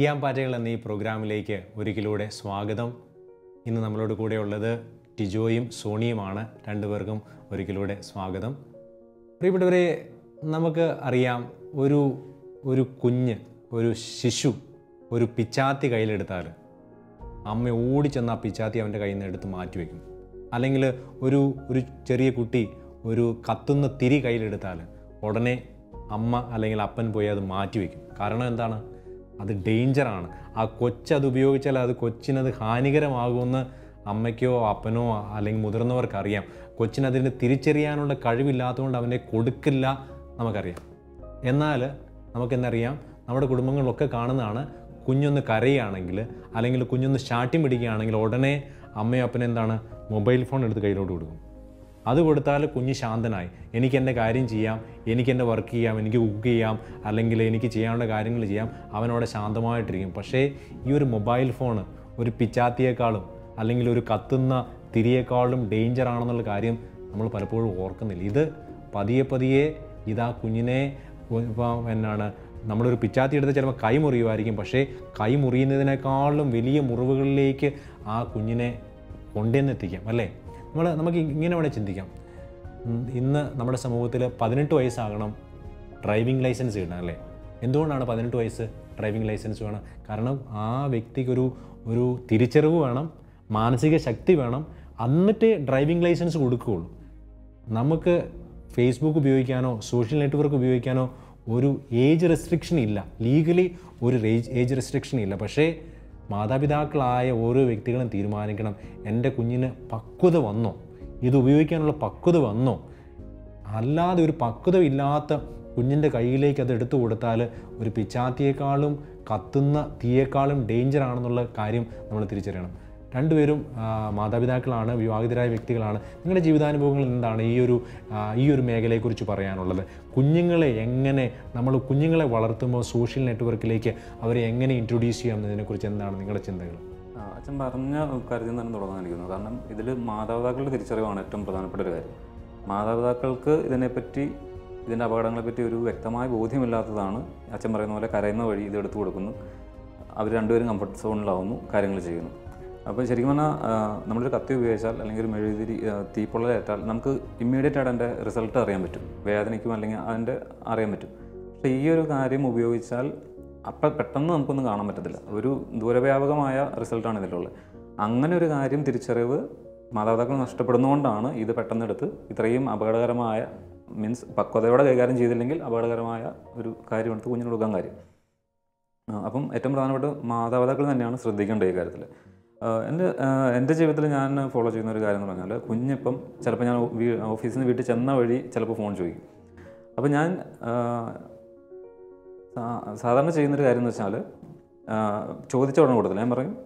Ian പാറ്റകൾ എന്ന ഈ പ്രോഗ്രാമിലേക്ക് ഒരിക്കലൂടെ സ്വാഗതം. ഇന്ന് നമ്മളോട് കൂടെ ഉള്ളത് ടിജോയും സോണിയുമാണ്. രണ്ടുപേർക്കും ഒരിക്കലൂടെ സ്വാഗതം. പ്രിയപ്പെട്ടവരെ നമുക്ക് അറിയാം ഒരു ഒരു കുഞ്ഞ് ഒരു ശിശു ഒരു പിച്ചാത്തി കയ്യിലെടുത്താൽ അമ്മ ഓടിച്ചെന്ന് ആ പിച്ചാത്തി അവന്റെ കയ്യിൽ നിന്ന് എടുത്ത് മാറ്റിവെക്കും അല്ലെങ്കിൽ ഒരു ഒരു ചെറിയ കുട്ടി ഒരു കത്തുന്ന തിരി കയ്യിലെടുത്താൽ ഉടനെ അമ്മ അല്ലെങ്കിൽ അപ്പൻ പോയി അത് മാറ്റിവെക്കും കാരണം എന്താണ്? അത് ഡേഞ്ചറാണ്. ആ കൊച്ചത് ഉപയോഗിച്ചാൽ അത് കൊച്ചിനത് ഹാനികരമാകുമെന്ന് അമ്മയ്ക്കോ അപ്പനോ അല്ലെങ്കിൽ മുതിർന്നവർക്കറിയാം കൊച്ചിനതിന് തിരിച്ചറിയാനുള്ള കഴിവില്ലാത്തതുകൊണ്ട് അവനെ കൊടുക്കില്ല നമുക്കറിയാം. എന്നാൽ നമുക്കെന്നറിയാം നമ്മുടെ കുടുംബങ്ങളിലൊക്കെ കാണുന്നതാണ് കുഞ്ഞൊന്ന് കരയുകയാണെങ്കിൽ അല്ലെങ്കിൽ കുഞ്ഞൊന്ന് ശാഠ്യം പിടിക്കുകയാണെങ്കിൽ ഉടനെ അമ്മയോ അപ്പനെന്താണ് മൊബൈൽ ഫോൺ എടുത്ത് കയ്യിലോട്ട് കൊടുക്കും. അത് കൊടുത്താൽ കുഞ്ഞ് ശാന്തനായി. എനിക്ക് എന്റെ കാര്യം ചെയ്യാം എനിക്ക് എന്റെ വർക്ക് ചെയ്യാം എനിക്ക് കുക്ക് ചെയ്യാം അല്ലെങ്കിൽ എനിക്ക് ചെയ്യാനുള്ള കാര്യങ്ങൾ ചെയ്യാം. അവനവിടെ ശാന്തമായിട്ടിരിക്കും. പക്ഷേ ഈ ഒരു മൊബൈൽ ഫോൺ ഒരു പിച്ചാത്തിയേക്കാളും അല്ലെങ്കിൽ ഒരു കത്തുന്ന തിരിയേക്കാളും ഡേഞ്ചർ ആണെന്നുള്ള കാര്യം നമ്മൾ പലപ്പോഴും ഓർക്കുന്നില്ല. ഇത് പതിയെ പതിയെ ഇതാ കുഞ്ഞിനെ ഇപ്പം എന്നാണ് നമ്മളൊരു പിച്ചാത്തി എടുത്ത് ചിലപ്പോൾ കൈ മുറിയുമായിരിക്കും. പക്ഷേ കൈ മുറിയുന്നതിനേക്കാളും വലിയ മുറിവുകളിലേക്ക് ആ കുഞ്ഞിനെ കൊണ്ടുവന്നെത്തിക്കാം അല്ലേ? നമ്മൾ നമുക്ക് ഇങ്ങനെ വേണേൽ ചിന്തിക്കാം. ഇന്ന് നമ്മുടെ സമൂഹത്തിൽ പതിനെട്ട് വയസ്സാകണം ഡ്രൈവിംഗ് ലൈസൻസ് കിട്ടണം അല്ലേ? എന്തുകൊണ്ടാണ് പതിനെട്ട് വയസ്സ് ഡ്രൈവിംഗ് ലൈസൻസ് വേണം? കാരണം ആ വ്യക്തിക്കൊരു ഒരു തിരിച്ചറിവ് വേണം മാനസിക ശക്തി വേണം എന്നിട്ട് ഡ്രൈവിംഗ് ലൈസൻസ് കൊടുക്കുകയുള്ളൂ. നമുക്ക് ഫേസ്ബുക്ക് ഉപയോഗിക്കാനോ സോഷ്യൽ നെറ്റ്വർക്ക് ഉപയോഗിക്കാനോ ഒരു ഏജ് റെസ്ട്രിക്ഷൻ ഇല്ല. ലീഗലി ഒരു ഏജ് റെസ്ട്രിക്ഷൻ ഇല്ല. പക്ഷേ മാതാപിതാക്കളായ ഓരോ വ്യക്തികളും തീരുമാനിക്കണം. എന്റെ കുഞ്ഞിന് പക്വത വന്നോ? ഇത് ഉപയോഗിക്കാനുള്ള പക്വത വന്നോ? അല്ലാതെ ഒരു പക്വത ഇല്ലാത്ത കുഞ്ഞിന്റെ കയ്യിലേക്ക് അത് എടുത്തു കൊടുത്താൽ ഒരു പിച്ചാത്തിയേക്കാളും കത്തുന്ന തീയേക്കാളും ഡേഞ്ചർ ആണെന്നുള്ള കാര്യം നമ്മൾ തിരിച്ചറിയണം. രണ്ടുപേരും മാതാപിതാക്കളാണ് വിവാഹിതരായ വ്യക്തികളാണ്. നിങ്ങളുടെ ജീവിതാനുഭവങ്ങൾ എന്താണ്? ഈ ഒരു ഈ ഒരു മേഖലയെക്കുറിച്ച് പറയാനുള്ളത്. കുഞ്ഞുങ്ങളെ എങ്ങനെ നമ്മൾ കുഞ്ഞുങ്ങളെ വളർത്തുമ്പോൾ സോഷ്യൽ നെറ്റ്വർക്കിലേക്ക് അവരെ എങ്ങനെ ഇൻട്രൊഡ്യൂസ് ചെയ്യാം എന്നതിനെക്കുറിച്ച് എന്താണ് നിങ്ങളുടെ ചിന്തകൾ? അച്ഛൻ പറഞ്ഞ കാര്യത്തിൽ തന്നെ തുടങ്ങാൻ കാരണം ഇതിൽ മാതാപിതാക്കളുടെ തിരിച്ചറിവാണ് ഏറ്റവും പ്രധാനപ്പെട്ട ഒരു കാര്യം. മാതാപിതാക്കൾക്ക് ഇതിനെപ്പറ്റി ഇതിന്റെ അപകടങ്ങളെപ്പറ്റി ഒരു വ്യക്തമായ ബോധ്യമില്ലാത്തതാണ് അച്ഛൻ പറയുന്ന പോലെ കരയുന്ന വഴി ഇത് എടുത്തു കൊടുക്കുന്നു. അവർ രണ്ടുപേരും കംഫർട്ട് സോണിലാവുന്നു കാര്യങ്ങൾ ചെയ്യുന്നു. അപ്പോൾ ശരിക്കും പറഞ്ഞാൽ നമ്മളൊരു കത്തി ഉപയോഗിച്ചാൽ അല്ലെങ്കിൽ ഒരു മെഴുകുതിരി തീപ്പൊള്ളലേറ്റാൽ നമുക്ക് ഇമ്മീഡിയറ്റ് ആയിട്ട് അതിന്റെ റിസൾട്ട് അറിയാൻ പറ്റും. വേദനയ്ക്കും അല്ലെങ്കിൽ അതിന്റെ അറിയാൻ പറ്റും. പക്ഷേ ഈ ഒരു കാര്യം ഉപയോഗിച്ചാൽ അപ്പം പെട്ടെന്ന് നമുക്കൊന്നും കാണാൻ പറ്റത്തില്ല. ഒരു ദൂരവ്യാപകമായ റിസൾട്ടാണ് ഇതിലുള്ളത് അങ്ങനെ ഒരു കാര്യം തിരിച്ചറിവ് മാതാപിതാക്കൾ നഷ്ടപ്പെടുന്നതുകൊണ്ടാണ് ഇത് പെട്ടെന്നെടുത്ത് ഇത്രയും അപകടകരമായ മീൻസ് പക്വതയോടെ കൈകാര്യം ചെയ്തില്ലെങ്കിൽ അപകടകരമായ ഒരു കാര്യം എടുത്ത് കുഞ്ഞിന് കൊടുക്കാൻ കാര്യം. അപ്പം ഏറ്റവും പ്രധാനപ്പെട്ട മാതാപിതാക്കൾ തന്നെയാണ് ശ്രദ്ധിക്കേണ്ടത് ഈ കാര്യത്തിൽ. എന്റെ എന്റെ ജീവിതത്തിൽ ഞാൻ ഫോളോ ചെയ്യുന്ന ഒരു കാര്യം എന്ന് പറഞ്ഞാൽ കുഞ്ഞിപ്പം ചിലപ്പോൾ ഞാൻ ഓഫീസിൽ നിന്ന് വീട്ടിൽ ചെന്ന വഴി ചിലപ്പോൾ ഫോൺ ചോദിക്കും. അപ്പോൾ ഞാൻ സാധാരണ ചെയ്യുന്നൊരു കാര്യം എന്ന് വെച്ചാൽ ചോദിച്ച ഉടനെ കൊടുത്തില്ല. ഞാൻ പറയും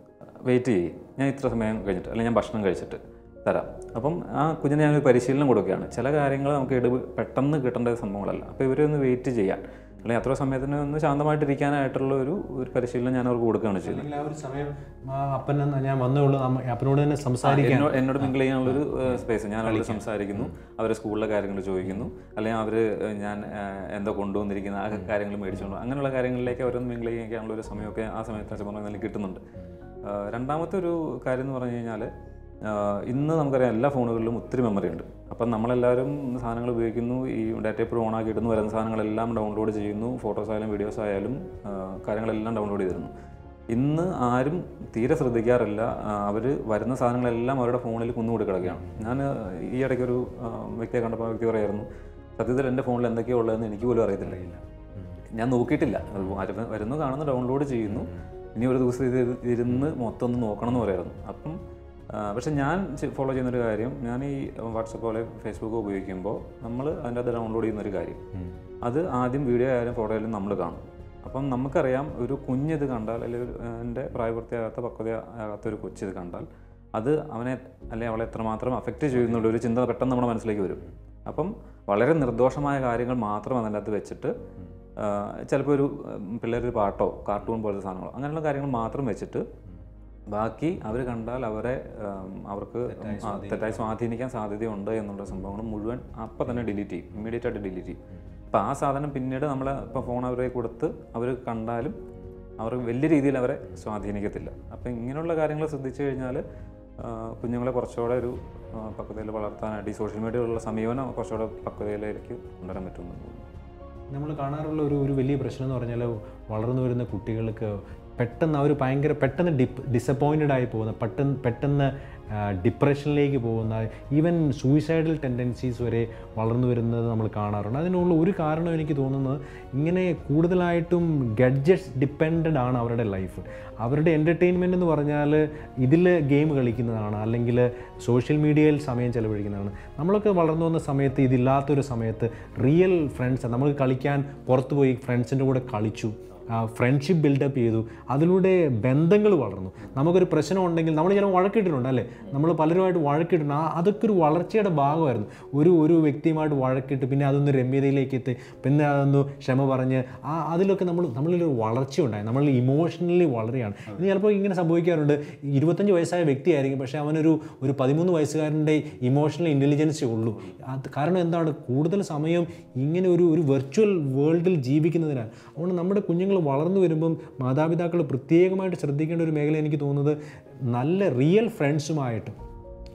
വെയിറ്റ് ചെയ്യും. ഞാൻ ഇത്ര സമയം കഴിഞ്ഞിട്ട് അല്ലെങ്കിൽ ഞാൻ ഭക്ഷണം കഴിച്ചിട്ട് തരാം. അപ്പം ആ കുഞ്ഞിന് ഞാനൊരു പരിശീലനം കൊടുക്കുകയാണ്. ചില കാര്യങ്ങൾ നമുക്ക് ഇടവ് പെട്ടെന്ന് കിട്ടേണ്ട സംഭവങ്ങളല്ല. അപ്പോൾ ഇവരൊന്ന് വെയിറ്റ് ചെയ്യാൻ. അല്ലെങ്കിൽ അത്ര സമയത്തിന് ഒന്ന് ശാന്തമായിട്ടിരിക്കാനായിട്ടുള്ള ഒരു ഒരു പരിശീലനം ഞാൻ അവർക്ക് കൊടുക്കുകയാണ് ചെയ്യുന്നത്. ആ ഒരു സമയം അപ്പൻ ഞാൻ വന്നുള്ളൂ അപ്പനോട് തന്നെ സംസാരിക്കാൻ. എന്നോട് മിങ്കിൾ ചെയ്യാനുള്ളൊരു സ്പേസ് ഞാൻ അവരോട് സംസാരിക്കുന്നു അവർ സ്കൂളിലെ കാര്യങ്ങൾ ചോദിക്കുന്നു അല്ലെങ്കിൽ അവർ ഞാൻ എന്താ എന്തോ കൊണ്ടുവന്നിരിക്കുന്ന ആ കാര്യങ്ങൾ മേടിച്ചുകൊണ്ട് അങ്ങനെയുള്ള കാര്യങ്ങളിലേക്ക് അവരൊന്ന് മിങ്കിൾ ചെയ്യാനുള്ള ഒരു സമയമൊക്കെ ആ സമയത്ത് അച്ഛൻ പറഞ്ഞാൽ കിട്ടുന്നുണ്ട്. രണ്ടാമത്തെ ഒരു കാര്യം എന്ന് പറഞ്ഞു കഴിഞ്ഞാൽ ഇന്ന് നമുക്കറിയാം എല്ലാ ഫോണുകളിലും ഒത്തിരി മെമ്മറി ഉണ്ട്. അപ്പം നമ്മളെല്ലാവരും സാധനങ്ങൾ ഉപയോഗിക്കുന്നു. ഈ ഡാറ്റ എപ്പോഴും ഓൺ ആക്കി ഇടുന്നു. വരുന്ന സാധനങ്ങളെല്ലാം ഡൗൺലോഡ് ചെയ്യുന്നു. ഫോട്ടോസ് ആയാലും വീഡിയോസ് ആയാലും കാര്യങ്ങളെല്ലാം ഡൗൺലോഡ് ചെയ്തിരുന്നു. ഇന്ന് ആരും തീരെ ശ്രദ്ധിക്കാറില്ല. അവർ വരുന്ന സാധനങ്ങളെല്ലാം അവരുടെ ഫോണിൽ കുന്നുകൂടി കിടക്കുകയാണ്. ഞാൻ ഈ ഇടയ്ക്കൊരു ഒരു വ്യക്തിയെ കണ്ടപ്പോൾ വ്യക്തി പറയായിരുന്നു സത്യത്തിൽ എന്റെ ഫോണിൽ എന്തൊക്കെയാണ് ഉള്ളതെന്ന് എനിക്ക് പോലും അറിയത്തില്ല. ഞാൻ നോക്കിയിട്ടില്ല. വരുന്ന- കാണുന്നു ഡൗൺലോഡ് ചെയ്യുന്നു. ഇനി ഒരു ദിവസം ഇത് ഇരുന്ന് മൊത്തം ഒന്ന് നോക്കണം എന്ന് പറയായിരുന്നു. അപ്പം പക്ഷെ ഞാൻ ഫോളോ ചെയ്യുന്നൊരു കാര്യം ഞാൻ ഈ വാട്സപ്പ് പോലെ ഫേസ്ബുക്ക് ഉപയോഗിക്കുമ്പോൾ നമ്മൾ അതിന്റെ അത് ഡൗൺലോഡ് ചെയ്യുന്നൊരു കാര്യം. അത് ആദ്യം വീഡിയോ ആയാലും ഫോട്ടോ ആയാലും നമ്മൾ കാണും. അപ്പം നമുക്കറിയാം ഒരു കുഞ്ഞിത് കണ്ടാൽ അല്ലെങ്കിൽ എന്റെ പ്രായപൂർത്തിയാകാത്ത പക്വതയാകാത്ത ഒരു കൊച്ചിത് കണ്ടാൽ അത് അവനെ അല്ലെങ്കിൽ അവളെ എത്രമാത്രം അഫക്റ്റ് ചെയ്യുന്നുള്ള ഒരു ചിന്ത പെട്ടെന്ന് നമ്മുടെ മനസ്സിലേക്ക് വരും. അപ്പം വളരെ നിർദോഷമായ കാര്യങ്ങൾ മാത്രം അതിന്റെ അകത്ത് വെച്ചിട്ട് ചിലപ്പോൾ ഒരു പിള്ളേരൊരു പാട്ടോ കാർട്ടൂൺ പോലത്തെ സാധനങ്ങളോ അങ്ങനെയുള്ള കാര്യങ്ങൾ മാത്രം വെച്ചിട്ട് ബാക്കി അവർ കണ്ടാൽ അവരെ അവർക്ക് തെറ്റായി സ്വാധീനിക്കാൻ സാധ്യതയുണ്ട് എന്നുള്ള സംഭവങ്ങൾ മുഴുവൻ അപ്പം തന്നെ ഡിലീറ്റ് ചെയ്യും. ഇമ്മീഡിയറ്റ് ആയിട്ട് ഡിലീറ്റ് ചെയ്യും. അപ്പോൾ ആ സാധനം പിന്നീട് നമ്മൾ ഇപ്പോൾ ഫോൺ അവരെ കൊടുത്ത് അവർ കണ്ടാലും അവർ വലിയ രീതിയിൽ അവരെ സ്വാധീനിക്കത്തില്ല. അപ്പം ഇങ്ങനെയുള്ള കാര്യങ്ങൾ ശ്രദ്ധിച്ചു കഴിഞ്ഞാൽ കുഞ്ഞുങ്ങളെ കുറച്ചുകൂടെ ഒരു പക്വതയിൽ വളർത്താനായിട്ട് ഈ സോഷ്യൽ മീഡിയയിലുള്ള സമീപനം കുറച്ചുകൂടെ പക്വതയിലേക്ക് കൊണ്ടുവരാൻ പറ്റുമെന്ന് തോന്നുന്നു. നമ്മൾ കാണാറുള്ള ഒരു ഒരു വലിയ പ്രശ്നം എന്ന് പറഞ്ഞാൽ വളർന്നു വരുന്ന കുട്ടികൾക്ക് പെട്ടെന്ന് അവർ ഭയങ്കര പെട്ടെന്ന് ഡിപ്പ് ഡിസപ്പോയിന്റഡ് ആയി പോകുന്ന പെട്ടെന്ന് പെട്ടെന്ന് ഡിപ്രഷനിലേക്ക് പോകുന്ന ഈവൻ സൂയിസൈഡൽ ടെൻഡൻസീസ് വരെ വളർന്നു വരുന്നത് നമ്മൾ കാണാറുണ്ട്. അതിനുള്ള ഒരു കാരണം എനിക്ക് തോന്നുന്നത് ഇങ്ങനെ കൂടുതലായിട്ടും ഗഡ്ജറ്റ്സ് ഡിപ്പെൻഡഡ് ആണ് അവരുടെ ലൈഫ് അവരുടെ എന്റർടൈൻമെന്റ് എന്ന് പറഞ്ഞാൽ ഇതിൽ ഗെയിം കളിക്കുന്നതാണ് അല്ലെങ്കിൽ സോഷ്യൽ മീഡിയയിൽ സമയം ചെലവഴിക്കുന്നതാണ്. നമ്മളൊക്കെ വളർന്നു വന്ന സമയത്ത് ഇതില്ലാത്തൊരു സമയത്ത് റിയൽ ഫ്രണ്ട്സ് നമുക്ക് കളിക്കാൻ പുറത്തു പോയി ഫ്രണ്ട്സിന്റെ കൂടെ കളിച്ചു. ഫ്രണ്ട്ഷിപ്പ് ബിൽഡപ്പ് ചെയ്തു. അതിലൂടെ ബന്ധങ്ങൾ വളർന്നു. നമുക്കൊരു പ്രശ്നം ഉണ്ടെങ്കിൽ നമ്മൾ ചിലപ്പോൾ വഴക്കിട്ടിട്ടുണ്ട് അല്ലേ? നമ്മൾ പലരുമായിട്ട് വഴക്കിട്ടുണ്ട്. ആ അതൊക്കെ ഒരു വളർച്ചയുടെ ഭാഗമായിരുന്നു. ഒരു ഒരു വ്യക്തിയുമായിട്ട് വഴക്കിട്ട് പിന്നെ അതൊന്ന് രമ്യതയിലേക്ക് എത്തി പിന്നെ അതൊന്ന് ക്ഷമ പറഞ്ഞ് ആ അതിലൊക്കെ നമ്മൾ നമ്മളിലൊരു വളർച്ച ഉണ്ടായി. നമ്മൾ ഇമോഷണലി വളരെയാണ് ഇത് ചിലപ്പോൾ ഇങ്ങനെ സംഭവിക്കാറുണ്ട്. ഇരുപത്തഞ്ച് വയസ്സായ വ്യക്തിയായിരിക്കും. പക്ഷേ അവനൊരു ഒരു പതിമൂന്ന് വയസ്സുകാരന്റെ ഇമോഷണൽ ഇന്റലിജൻസ് ഉള്ളൂ. അത് കാരണം എന്താണ്? കൂടുതൽ സമയം ഇങ്ങനെ ഒരു ഒരു വെർച്വൽ വേൾഡിൽ ജീവിക്കുന്നതിനാൽ അതുകൊണ്ട് നമ്മുടെ കുഞ്ഞുങ്ങൾ വളർന്നു വരുമ്പം മാതാപിതാക്കൾ പ്രത്യേകമായിട്ട് ശ്രദ്ധിക്കേണ്ട ഒരു മേഖല എനിക്ക് തോന്നുന്നത് നല്ല റിയൽ ഫ്രണ്ട്സുമായിട്ട്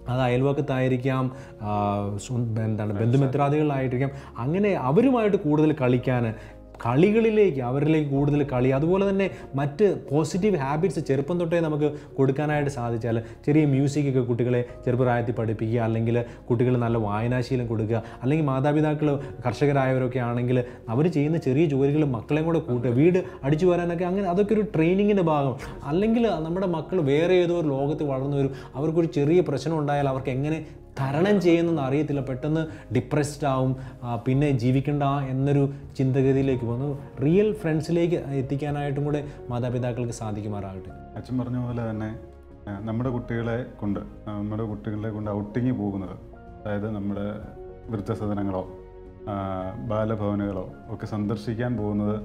അത് അയൽവക്കത്തായിരിക്കാം എന്താണ് ബന്ധുമിത്രാദികളായിട്ടിരിക്കാം അങ്ങനെ അവരുമായിട്ട് കൂടുതൽ കളിക്കാൻ കളികളിലേക്ക് അവരിലേക്ക് കൂടുതൽ കളി. അതുപോലെ തന്നെ മറ്റ് പോസിറ്റീവ് ഹാബിറ്റ്സ് ചെറുപ്പം തൊട്ടേ നമുക്ക് കൊടുക്കാനായിട്ട് സാധിച്ചാൽ ചെറിയ മ്യൂസിക്കൊക്കെ കുട്ടികളെ ചെറുപ്രായത്തിൽ പഠിപ്പിക്കുക അല്ലെങ്കിൽ കുട്ടികൾ നല്ല വായനാശീലം കൊടുക്കുക അല്ലെങ്കിൽ മാതാപിതാക്കൾ കർഷകരായവരൊക്കെ ആണെങ്കിൽ അവർ ചെയ്യുന്ന ചെറിയ ജോലികൾ മക്കളെയും കൂടെ കൂട്ടുക വീട് അടിച്ചു വരാനൊക്കെ അങ്ങനെ അതൊക്കെ ഒരു ട്രെയിനിങ്ങിന്റെ ഭാഗം. അല്ലെങ്കിൽ നമ്മുടെ മക്കൾ വേറെ ഏതോ ഒരു ലോകത്ത് വളർന്നു വരും അവർക്കൊരു ചെറിയ പ്രശ്നം ഉണ്ടായാൽ അവർക്ക് എങ്ങനെ തരണം ചെയ്യുന്നെന്ന് അറിയത്തില്ല. പെട്ടെന്ന് ഡിപ്രസ്ഡ് ആവും പിന്നെ ജീവിക്കണ്ട എന്നൊരു ചിന്തഗതിയിലേക്ക് പോകുന്നു. റിയൽ ഫ്രണ്ട്സിലേക്ക് എത്തിക്കാനായിട്ടും കൂടെ മാതാപിതാക്കൾക്ക് സാധിക്കുമാറാകട്ടെ. അച്ഛൻ പറഞ്ഞ പോലെ തന്നെ നമ്മുടെ കുട്ടികളെ കൊണ്ട് നമ്മുടെ കുട്ടികളെ കൊണ്ട് ഔട്ടിങ്ങി പോകുന്നത് അതായത് നമ്മുടെ വൃദ്ധസദനങ്ങളോ ബാലഭവനുകളോ ഒക്കെ സന്ദർശിക്കാൻ പോകുന്നത്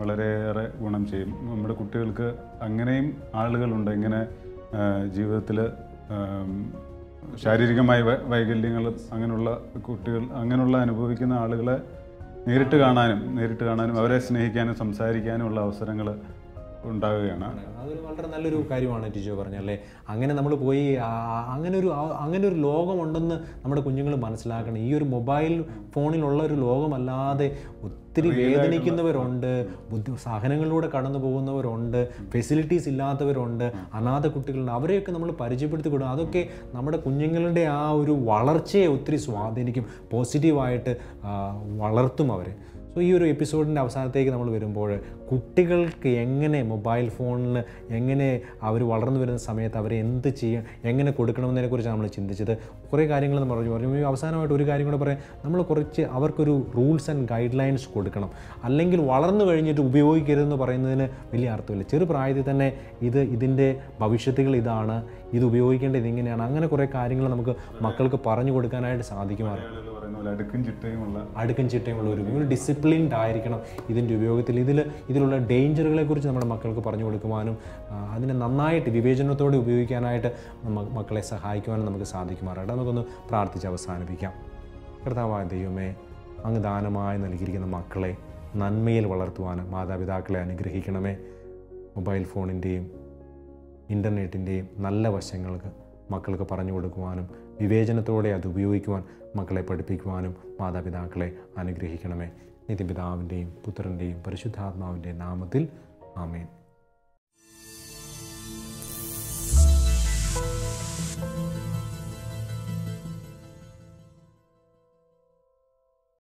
വളരെയേറെ ഗുണം ചെയ്യും. നമ്മുടെ കുട്ടികൾക്ക് അങ്ങനെയും ആളുകളുണ്ട്. ഇങ്ങനെ ജീവിതത്തിൽ ശാരീരികമായ വൈകല്യങ്ങൾ അങ്ങനെയുള്ള കുട്ടികൾ അങ്ങനെയുള്ള അനുഭവിക്കുന്ന ആളുകളെ നേരിട്ട് കാണാനും നേരിട്ട് കാണാനും അവരെ സ്നേഹിക്കാനും സംസാരിക്കാനും ഉള്ള അവസരങ്ങൾ ഉണ്ടാവുകയാണ് അതൊരു വളരെ നല്ലൊരു കാര്യമാണ് ടീച്ചർ പറഞ്ഞല്ലേ അങ്ങനെ നമ്മൾ പോയി അങ്ങനെ ഒരു അങ്ങനെ ഒരു ലോകമുണ്ടെന്ന് നമ്മുടെ കുഞ്ഞുങ്ങൾ മനസ്സിലാക്കണം. ഈ ഒരു മൊബൈൽ ഫോണിലുള്ള ഒരു ലോകമല്ലാതെ ഒത്തിരി വേദനിക്കുന്നവരുണ്ട് ബുദ്ധി സഹനങ്ങളിലൂടെ കടന്നു പോകുന്നവരുണ്ട് ഫെസിലിറ്റീസ് ഇല്ലാത്തവരുണ്ട് അനാഥ കുട്ടികളുണ്ട്. അവരെയൊക്കെ നമ്മൾ പരിചയപ്പെടുത്തി കൊടുക്കും അതൊക്കെ നമ്മുടെ കുഞ്ഞുങ്ങളുടെ ആ ഒരു വളർച്ചയെ ഒത്തിരി സ്വാധീനിക്കും. പോസിറ്റീവായിട്ട് വളർത്തും അവരെ. സോ ഈ ഒരു എപ്പിസോഡിന്റെ അവസാനത്തേക്ക് നമ്മൾ വരുമ്പോൾ കുട്ടികൾക്ക് എങ്ങനെ മൊബൈൽ ഫോണിൽ എങ്ങനെ അവർ വളർന്നു വരുന്ന സമയത്ത് അവരെ എന്ത് ചെയ്യാം എങ്ങനെ കൊടുക്കണമെന്നതിനെക്കുറിച്ച് നമ്മൾ ചിന്തിച്ചത്. കുറേ കാര്യങ്ങൾ നമ്മൾ പറഞ്ഞു പറഞ്ഞു. അവസാനമായിട്ട് ഒരു കാര്യം കൂടെ പറയാം. നമ്മൾ കുറച്ച് അവർക്കൊരു റൂൾസ് ആൻഡ് ഗൈഡ് ലൈൻസ് കൊടുക്കണം. അല്ലെങ്കിൽ വളർന്നു കഴിഞ്ഞിട്ട് ഉപയോഗിക്കരുതെന്ന് പറയുന്നതിന് വലിയ അർത്ഥമില്ല. ചെറുപ്രായത്തിൽ തന്നെ ഇത് ഇതിന്റെ ഭവിഷ്യത്തുകൾ ഇതാണ്. ഇത് ഉപയോഗിക്കേണ്ടത് ഇതിങ്ങനെയാണ് അങ്ങനെ കുറേ കാര്യങ്ങൾ നമുക്ക് മക്കൾക്ക് പറഞ്ഞു കൊടുക്കാനായിട്ട് സാധിക്കുമാറും അടുക്കും ചിട്ടയുമുള്ള അടുക്കും ചിട്ടയുമുള്ള ഒരു ഡിസിപ്ലിൻഡ് ആയിരിക്കണം ഇതിന്റെ ഉപയോഗത്തിൽ. ഇതിൽ ഇതിലുള്ള ഡേഞ്ചറുകളെ കുറിച്ച് നമ്മുടെ മക്കൾക്ക് പറഞ്ഞു കൊടുക്കുവാനും അതിനെ നന്നായിട്ട് വിവേചനത്തോടെ ഉപയോഗിക്കാനായിട്ട് മക്കളെ സഹായിക്കുവാനും നമുക്ക് സാധിക്കുമാറാകട്ടെ നമുക്കൊന്ന് പ്രാർത്ഥിച്ച് അവസാനിപ്പിക്കാം. കർത്താവായ ദൈവമേ അങ്ങ് ദാനമായി നൽകിയിരിക്കുന്ന മക്കളെ നന്മയിൽ വളർത്തുവാനും മാതാപിതാക്കളെ അനുഗ്രഹിക്കണമേ. മൊബൈൽ ഫോണിന്റെയും ഇന്റർനെറ്റിന്റെയും നല്ല വശങ്ങൾക്ക് മക്കൾക്ക് പറഞ്ഞു കൊടുക്കുവാനും വിവേചനത്തോടെ അത് ഉപയോഗിക്കുവാൻ മക്കളെ പഠിപ്പിക്കുവാനും മാതാപിതാക്കളെ അനുഗ്രഹിക്കണമേ. നിത്യപിതാവിന്റെയും പുത്രന്റെയും പരിശുദ്ധാത്മാവിന്റെയും നാമത്തിൽ ആമേൻ.